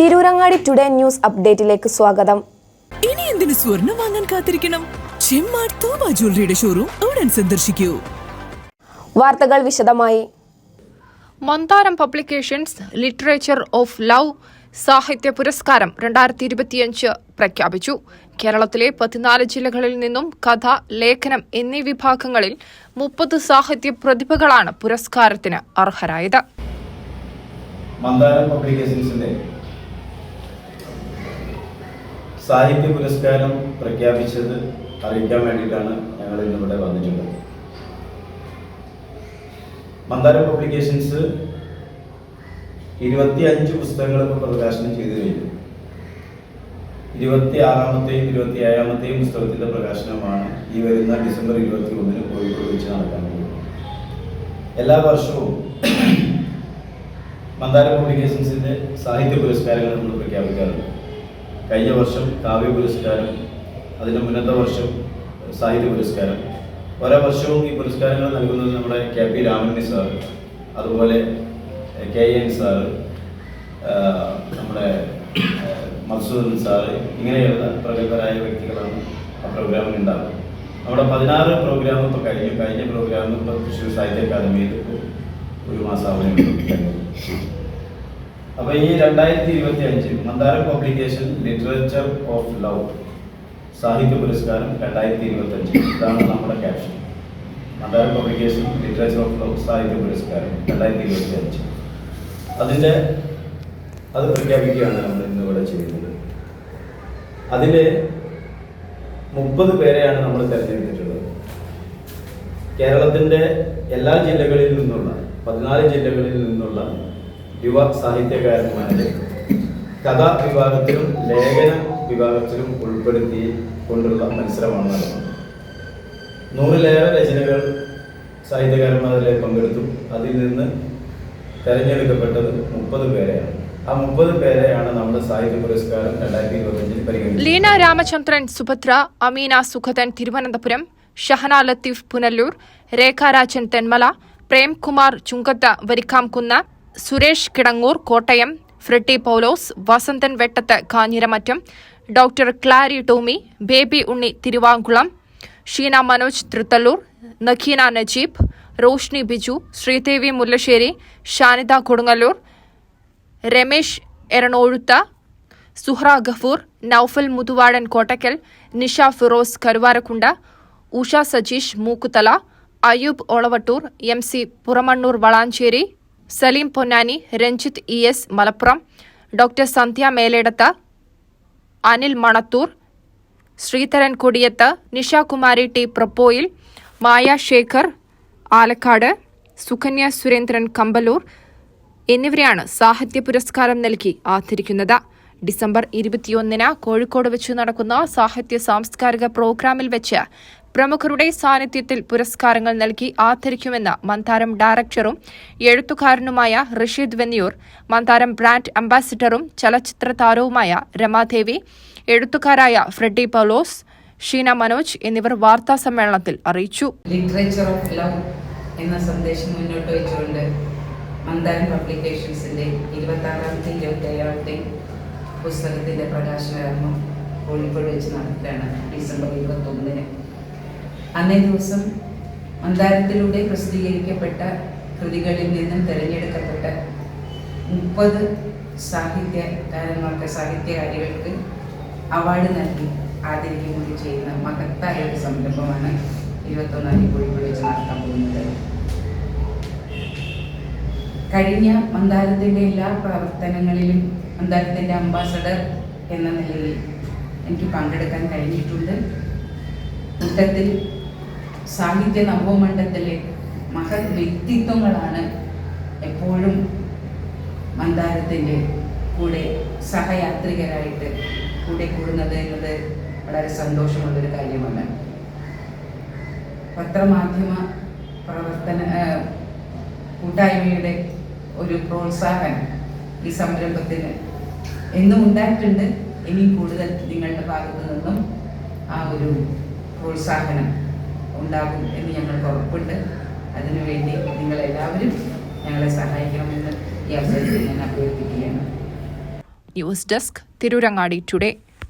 Tirurangadi today news അപ്ഡേറ്റിലേക്ക് സ്വാഗതം. ഇനി എന്തിനു സ്വർണം വാങ്ങാൻ കാത്തിരിക്കണം? ചെമ്മാട് തോമ ജ്വല്ലറിയുടെ ഷോറൂം ഉടൻ സന്ദർശിക്കൂ. വാർത്തകൾ വിശദമായി. Mandaram publications literature of love സാഹിത്യ പുരസ്കാരം രണ്ടായിരത്തി ഇരുപത്തിയഞ്ച് പ്രഖ്യാപിച്ചു. കേരളത്തിലെ പതിനാല് ജില്ലകളിൽ നിന്നും കഥ ലേഖനം എന്നീ വിഭാഗങ്ങളിൽ മുപ്പത് സാഹിത്യ പ്രതിഭകളാണ് പുരസ്കാരത്തിന് അർഹരായത്. മന്ദാരം പബ്ലിക്കേഷൻസിന്റെ സാഹിത്യ പുരസ്കാരം പ്രഖ്യാപിച്ചത് അറിയിക്കാൻ വേണ്ടിയിട്ടാണ് ഞങ്ങൾ ഇന്നിവിടെ വന്നിട്ടുള്ളത്. മന്ദാര പബ്ലിക്കേഷൻസ് ഇരുപത്തി അഞ്ച് പുസ്തകങ്ങൾ പ്രകാശനം ചെയ്തു കഴിഞ്ഞു. ഇരുപത്തി ആറാമത്തെയും ഇരുപത്തി ഏഴാമത്തെയും പുസ്തകത്തിന്റെ പ്രകാശനമാണ് ഈ വരുന്ന ഡിസംബർ ഇരുപത്തി ഒന്നിന് കോഴിക്കോട് വെച്ച് നടക്കാൻ പോകുന്നത്. എല്ലാ വർഷവും മന്ദാര പബ്ലിക്കേഷൻസിന്റെ സാഹിത്യ പുരസ്കാരങ്ങൾ നമ്മൾ പ്രഖ്യാപിക്കാറുണ്ട്. കഴിഞ്ഞ വർഷം കാവ്യ പുരസ്കാരം അതിന് മുന്നത്തെ വർഷം സാഹിത്യ പുരസ്കാരം. ഓരോ വർഷവും ഈ പുരസ്കാരങ്ങൾ നൽകുന്നത് നമ്മുടെ കെ പി രാമണ്ണി സാർ അതുപോലെ കെ എൻ സാറ് നമ്മുടെ മസൂദൻ സാറ് ഇങ്ങനെയുള്ള പ്രഗത്ഭരായ വ്യക്തികളാണ് ആ പ്രോഗ്രാമിൽ ഉണ്ടാകുന്നത് നമ്മുടെ പതിനാറ് പ്രോഗ്രാം ഇപ്പോൾ കഴിഞ്ഞു. കഴിഞ്ഞ പ്രോഗ്രാം ഇപ്പോൾ തൃശ്ശൂർ സാഹിത്യ അക്കാദമിയിൽ ഒരു മാസാവധി അപ്പൊ ഈ രണ്ടായിരത്തി ഇരുപത്തി അഞ്ചിൽ Mandara publication literature of love സാഹിത്യ പുരസ്കാരം രണ്ടായിരത്തി ഇരുപത്തി അഞ്ച് ഇതാണ് നമ്മുടെ caption Mandara publication literature of love സാഹിത്യ പുരസ്കാരം രണ്ടായിരത്തി ഇരുപത്തി അഞ്ച് അതിന്റെ അത് പ്രഖ്യാപിക്കുകയാണ് നമ്മൾ ഇന്ന് ഇവിടെ ചെയ്യുന്നത്. അതിൽ മുപ്പത് പേരെയാണ് നമ്മൾ തിരഞ്ഞെടുത്തിട്ടുള്ളത്. കേരളത്തിന്റെ എല്ലാ ജില്ലകളിൽ നിന്നുള്ള പതിനാല് ജില്ലകളിൽ നിന്നുള്ള യുവ സാഹിത്യകാരന്മാരെ കഥാ വിഭാഗത്തിലും ലേഖന വിഭാഗത്തിലും ഉൾപ്പെടുത്തി കൊണ്ടുള്ള മത്സരമാണ് നടന്നത് നൂറിലേറെ രചനകൾ സാഹിത്യകാരന്മാരിലെ പങ്കെടുത്തു. അതിൽ നിന്ന് തെരഞ്ഞെടുക്കപ്പെട്ടത് മുപ്പത് പേരെയാണ്. ആ മുപ്പത് പേരെയാണ് നമ്മുടെ സാഹിത്യ പുരസ്കാരം രണ്ടായിരത്തി ഇരുപത്തഞ്ചിൽ പരിഗണിച്ചത്. Leena Ramachandran Subhadra Ameena Sukhathan Thiruvananthapuram Shahana Latheef Punalur Rekharajan Thenmala Premkumar Chunkath Varikkamkunnu Suresh Kidangoor Kottayam Fretty Paulose Vasanthan Vettath Kanjiramattom doctor Clari Tomy Baby Unni Thiruvankulam Sheena Manoj Thrithallur Nakheena Najeeb Roshni Biju Sreedevi Mullassery Shanitha Kodungallur Ramesh Eranozhutha Suhra Gafoor Noufal Muthuvadan Kottakkal Nisha Firoz Karuvarakund Usha Sajeesh Mookkuthala Ayoob Olavattur M C Puramannur Valanchery Saleem Ponnani Ranjith E S Malappuram doctor Sandhya Meledath Anil Manathur Sreedharan Kodiyath Nishakumari T Prappoyil Maya Shekhar Alakkad Sukanya Surendran Kambalur എന്നിവരെയാണ് സാഹിത്യ പുരസ്കാരം നൽകി ആദരിക്കുന്നത്. December ഇരുപത്തിയൊന്നിന് കോഴിക്കോട് വെച്ച് നടക്കുന്ന സാഹിത്യ സാംസ്കാരിക പ്രോഗ്രാമിൽ വെച്ച് പ്രമുഖരുടെ സാന്നിധ്യത്തിൽ പുരസ്കാരങ്ങൾ നൽകി ആദരിക്കുമെന്ന് മന്ദാരം ഡയറക്ടറും എഴുത്തുകാരനുമായ റഷീദ് വെന്നിയൂർ മന്ദാരം ബ്രാൻഡ് അംബാസിഡറും ചലച്ചിത്ര താരവുമായ രമാദേവി എഴുത്തുകാരായ ഫ്രെഡി പൗലോസ് ഷീന മനോജ് എന്നിവർ വാർത്താ സമ്മേളനത്തിൽ അറിയിച്ചു. ലിറ്ററേച്ചർ ഓഫ് ലവ് എന്ന സന്ദേശം മുന്നോട്ട് വെച്ചുകൊണ്ട് മന്ദാരം പബ്ലിക്കേഷൻസിന്റെ ഇരുപത്താറാമത്തെ ഇരുപത്തി ഏഴാമത്തെ പുസ്തകത്തിന്റെ പ്രകാശനകർമ്മം കോഴിക്കോട് വെച്ച് നടക്കുകയാണ്. ഡിസംബർ ഇരുപത്തൊന്നിന്. അന്നേ ദിവസം മന്ദാരത്തിലൂടെ പ്രസിദ്ധീകരിക്കപ്പെട്ട കൃതികളിൽ നിന്നും തിരഞ്ഞെടുക്കപ്പെട്ട മുപ്പത് സാഹിത്യകാരന്മാർക്ക് സാഹിത്യകാരികൾക്ക് അവാർഡ് നൽകി ആദരിക്കുകയും ചെയ്യുന്ന മഹത്തായ ഒരു സംരംഭമാണ് ഇരുപത്തൊന്നാം തീയതി വെച്ച് നടത്താൻ പോകുന്നത്. കഴിഞ്ഞ മന്ദാരത്തിന്റെ എല്ലാ പ്രവർത്തനങ്ങളിലും മന്ദാരത്തിന്റെ അംബാസഡർ എന്ന നിലയിൽ എനിക്ക് പങ്കെടുക്കാൻ കഴിഞ്ഞിട്ടുണ്ട്. കൂട്ടത്തിൽ സാഹിത്യ നവമണ്ഡലത്തിലെ മഹത് വ്യക്തിത്വങ്ങളാണ് എപ്പോഴും മന്ദാരത്തിന്റെ കൂടെ സഹയാത്രികരായിട്ട് കൂടെ കൂടുന്നത് എന്നത് വളരെ സന്തോഷമുള്ളൊരു കാര്യമാണ്. പത്രമാധ്യമ പ്രവർത്തന കൂട്ടായ്മയുടെ ഒരു പ്രോത്സാഹനം ഈ സംരംഭത്തിന് എന്നും ഉണ്ടായിട്ടുണ്ട്. ഇനി കൂടുതൽ നിങ്ങളുടെ ഭാഗത്തു നിന്നും ആ ഒരു പ്രോത്സാഹനം ഉണ്ടാകും എന്ന് ഞങ്ങൾക്ക് ഉറപ്പുണ്ട്. അതിനുവേണ്ടി നിങ്ങളെല്ലാവരും ഞങ്ങളെ സഹായിക്കണമെന്ന് ഈ അവസരത്തിൽ ഞാൻ അഭ്യർത്ഥിക്കുകയാണ്. News desk Tirurangadi today.